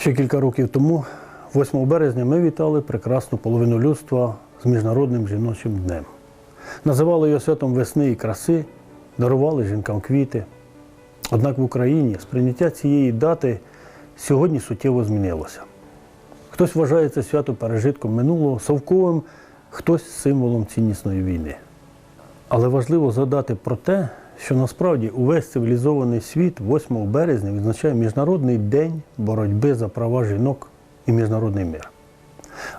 Ще кілька років тому, 8 березня, ми вітали прекрасну половину людства з Міжнародним жіночим днем. Називали його святом весни і краси, дарували жінкам квіти. Однак в Україні сприйняття цієї дати сьогодні суттєво змінилося. Хтось вважає це свято пережитком минулого, совковим, хтось символом ціннісної війни. Але важливо згадати про те, що насправді увесь цивілізований світ 8 березня відзначає Міжнародний день боротьби за права жінок і міжнародний мир.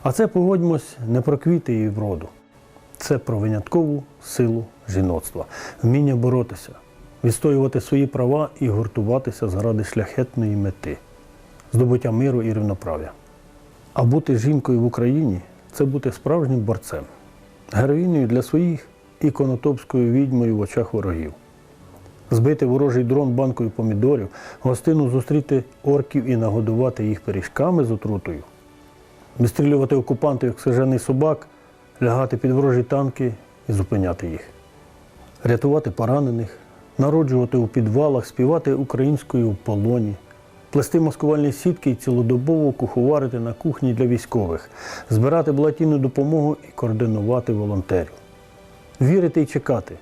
А це погодьмось не про квіти і вроду. Це про виняткову силу жіноцтва, вміння боротися, відстоювати свої права і гуртуватися заради шляхетної мети, здобуття миру і рівноправ'я. А бути жінкою в Україні це бути справжнім борцем, героїною для своїх і конотопською відьмою в очах ворогів. Збити ворожий дрон банкою помідорів, гостину зустріти орків і нагодувати їх пиріжками з отрутою, вистрілювати окупантів як сижений собак, лягати під ворожі танки і зупиняти їх, рятувати поранених, народжувати у підвалах, співати українською в полоні, плести маскувальні сітки і цілодобово куховарити на кухні для військових, збирати благодійну допомогу і координувати волонтерів, вірити і чекати,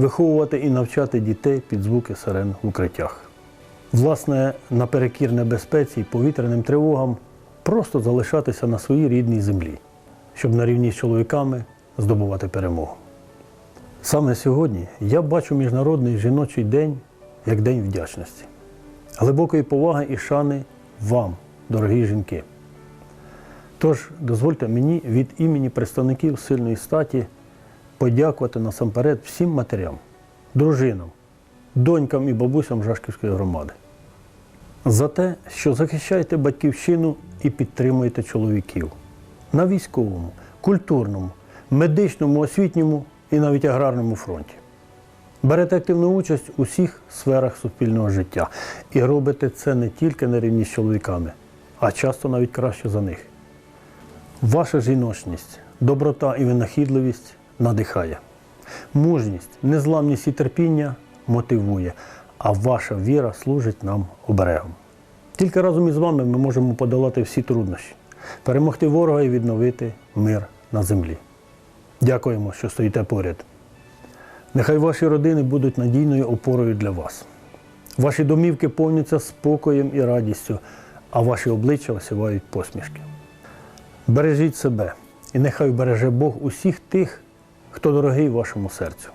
виховувати і навчати дітей під звуки сирен в укриттях. Власне, наперекір небезпеці і повітряним тривогам просто залишатися на своїй рідній землі, щоб на рівні з чоловіками здобувати перемогу. Саме сьогодні я бачу Міжнародний жіночий день як День вдячності, глибокої поваги і шани вам, дорогі жінки. Тож дозвольте мені від імені представників сильної статі подякувати насамперед всім матерям, дружинам, донькам і бабусям Жашківської громади за те, що захищаєте батьківщину і підтримуєте чоловіків на військовому, культурному, медичному, освітньому і навіть аграрному фронті. Берете активну участь у всіх сферах суспільного життя і робите це не тільки на рівні з чоловіками, а часто навіть краще за них. Ваша жіночність, доброта і винахідливість надихає. Мужність, незламність і терпіння мотивує, а ваша віра служить нам оберегом. Тільки разом із вами ми можемо подолати всі труднощі, перемогти ворога і відновити мир на землі. Дякуємо, що стоїте поряд. Нехай ваші родини будуть надійною опорою для вас. Ваші домівки повняться спокоєм і радістю, а ваші обличчя осівають посмішки. Бережіть себе, і нехай береже Бог усіх тих, хто дорогий вашому серцю.